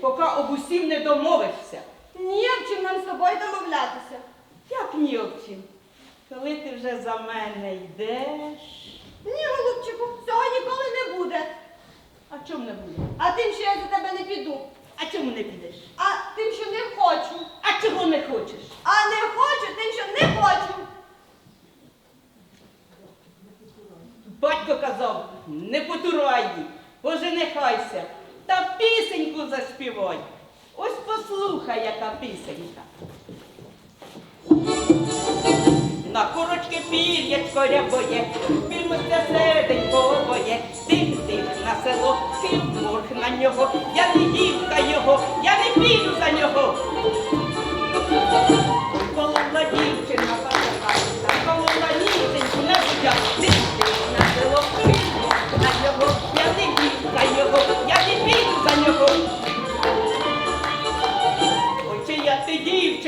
поки об усім не домовишся. Ні, об чим нам з тобою домовлятися. Як ні об чим? Коли ти вже за мене йдеш, Ні, голубчику, цього ніколи не буде. а чому не буде? А тим, що я за тебе не піду. А чому не підеш? А тим, що не хочу. А чого не хочеш? А не хочу, тим, що не хочу. Батько казав, не потурай поженихайся, та пісеньку заспівай. Ось послухай, яка пісенька. На курочки пір'ячко рябоє, півмося серденько обоє, тих-тих на село, тим морг на нього, я не дівка його, я не піду за нього.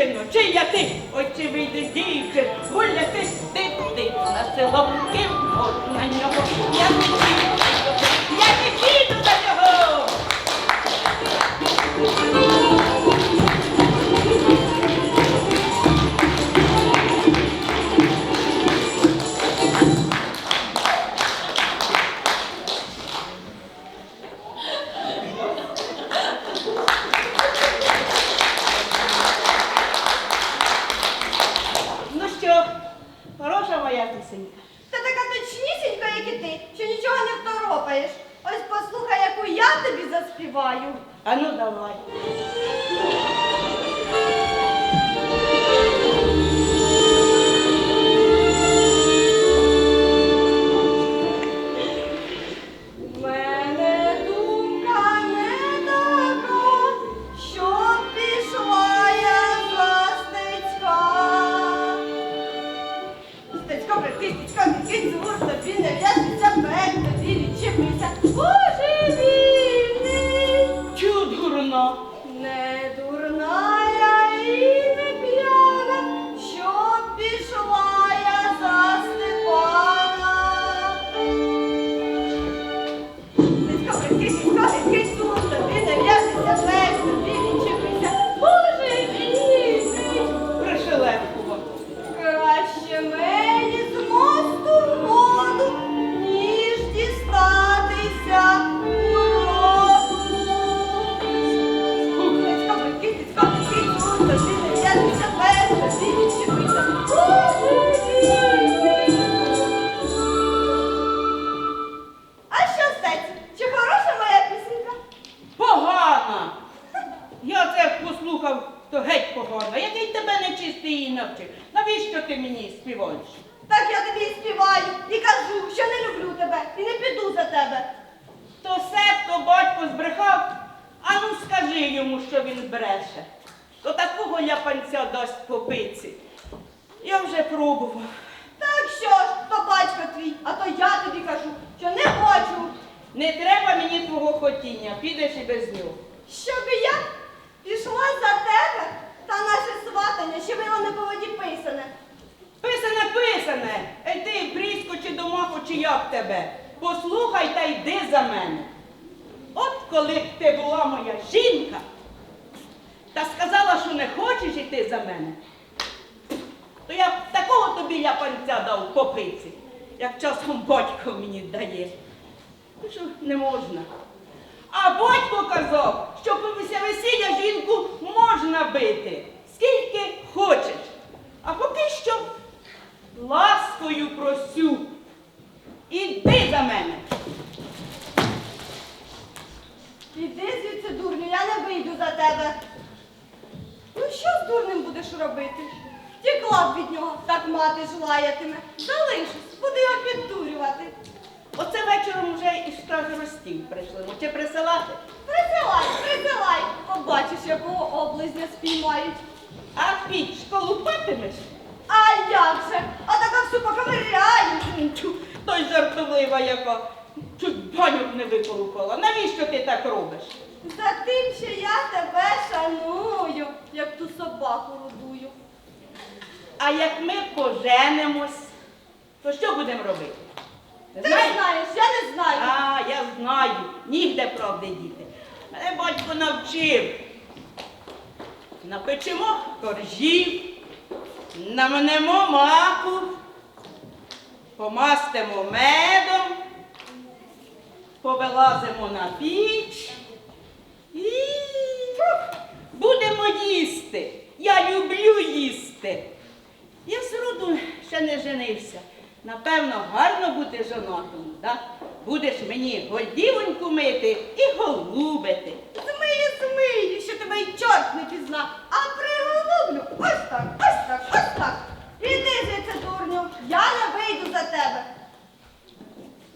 Дівчино, чи я ти, ой, чи вийде гуляти, ти, ти на село, ким от на нього, я моя пісенька? Та така точнісінька, як і ти, що нічого не второпаєш. Ось послухай, яку я тобі заспіваю. А ну давай. Співаєш? Так я тобі і співаю і кажу, що не люблю тебе і не піду за тебе. То себто батько збрехав, а ну скажи йому, що він бреше. То такого ляпанця дасть по пиці. Я вже пробував. Так що ж, то батько твій, а то я тобі кажу, що не хочу, Не треба мені твого хотіння, підеш і без нього. щоб я пішла за тебе та наше сватання, ще воно не по воді писане. Писане, писане, ей ти, прісько чи домахо, чи як тебе. Послухай та йди за мене. От коли б ти була моя жінка та сказала, що не хочеш іти за мене, то я б такого тобі ляпанця дав по як часом батько мені дає. Ну що не можна. А батько казав, що після весілля жінку можна бити, скільки хочеш. А поки що ласкою просю. Іди за мене. Іди звідси, дурню, я не вийду за тебе. Ну що з дурним будеш робити? Втекла б від нього, так мати ж лаятиме. Залишусь, буду його піддурювати. стіл прийшли. Чи присилати? Присилай, присилай. Побачиш, якого облизня спіймають. А піч колупатимеш? А як же? А така всю поковиряє. Той жартовлива яка. Чуть банюк не виколупала. Навіщо ти так робиш? За тим, що я тебе шаную, як ту собаку родую. А як ми поженимось, то що будемо робити? Ти не знаєш, я не знаю. А, я знаю, нігде правди діти. Мене батько навчив. Напечемо коржів, намнемо маку, помастимо медом, повилазимо на піч будемо їсти. Я люблю їсти. Я зроду ще не женився. Напевно, гарно бути жонатом. да? Будеш мені годівоньку мити і голубити. Змию, змию, що тебе й чорт не пізна. А приголублю ось так, ось так, ось так. Іди звідси, дурню, я не вийду за тебе.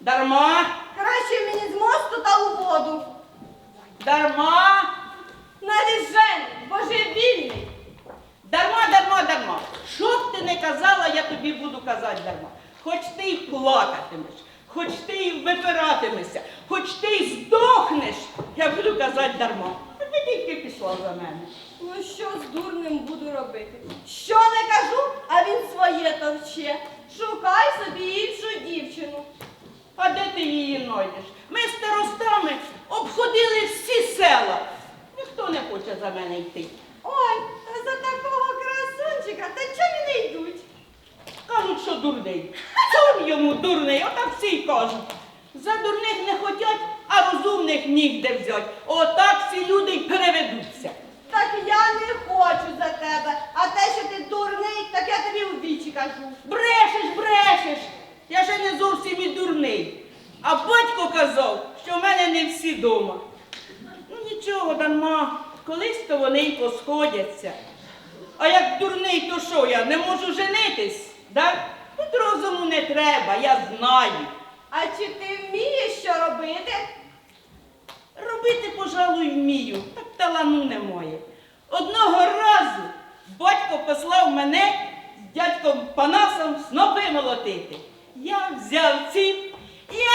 Дарма, Краще мені з мосту та у воду. дарма, Навіжений, божевільний. дарма, дарма, дарма. Що б ти не казала, я тобі буду казати дарма. Хоч ти й плакатимеш, хоч ти й випиратимешся, хоч ти й здохнеш, я буду казати дарма. Ти тільки пішла за мене. Ну що з дурним буду робити? Що не кажу, а він своє товче. Шукай собі іншу дівчину. А де ти її знайдеш? Ми з старостами обходили всі села. Ніхто не хоче за мене йти. Ой, що дурний. Сам йому дурний, отак всі й кажуть. За дурних не хотять, а розумних нігде взять. Отак всі люди й переведуться. Так я не хочу за тебе. А те, що ти дурний, так я тобі у вічі кажу. Брешеш, брешеш. Я ще не зовсім і дурний. А батько казав, що в мене не всі дома. Ну нічого, дарма, колись то вони й посходяться. А як дурний, то що я не можу женитись? Да? Тут розуму не треба, я знаю. А чи ти вмієш що робити? Робити, пожалуй, вмію, так талану немає. Одного разу батько послав мене з дядьком Панасом снопи молотити. Я взяв ці, я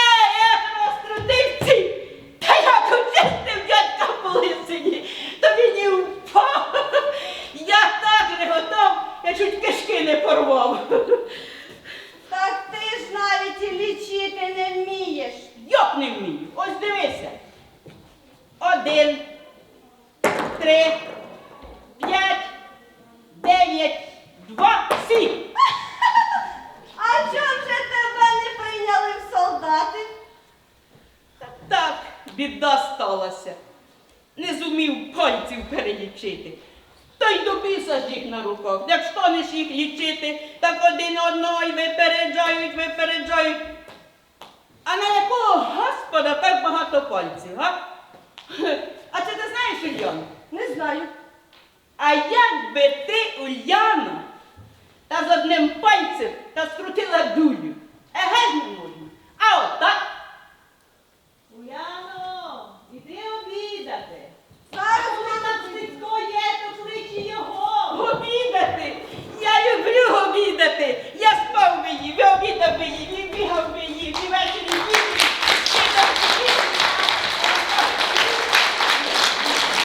як розтрудив ці, та як очистив дядька по лисині, то він і впав. Я так реготав, я чуть кишки не порвав. Так ти ж навіть і лічити не вмієш. Як не вмію? Ось дивися. Один, три, п'ять, дев'ять, два, сім. А чом же тебе не прийняли в солдати? Так, біда сталася. Не зумів пальців перелічити. Й до ж їх на руках. Як станеш їх лічити, так один одного й випереджають, випереджають. А на якого господа так багато пальців, га? А це ти знаєш, Ульяна? Не знаю. А як би ти, Ульяна, та з одним пальцем та скрутила дулю? Еге ж не можна. А отак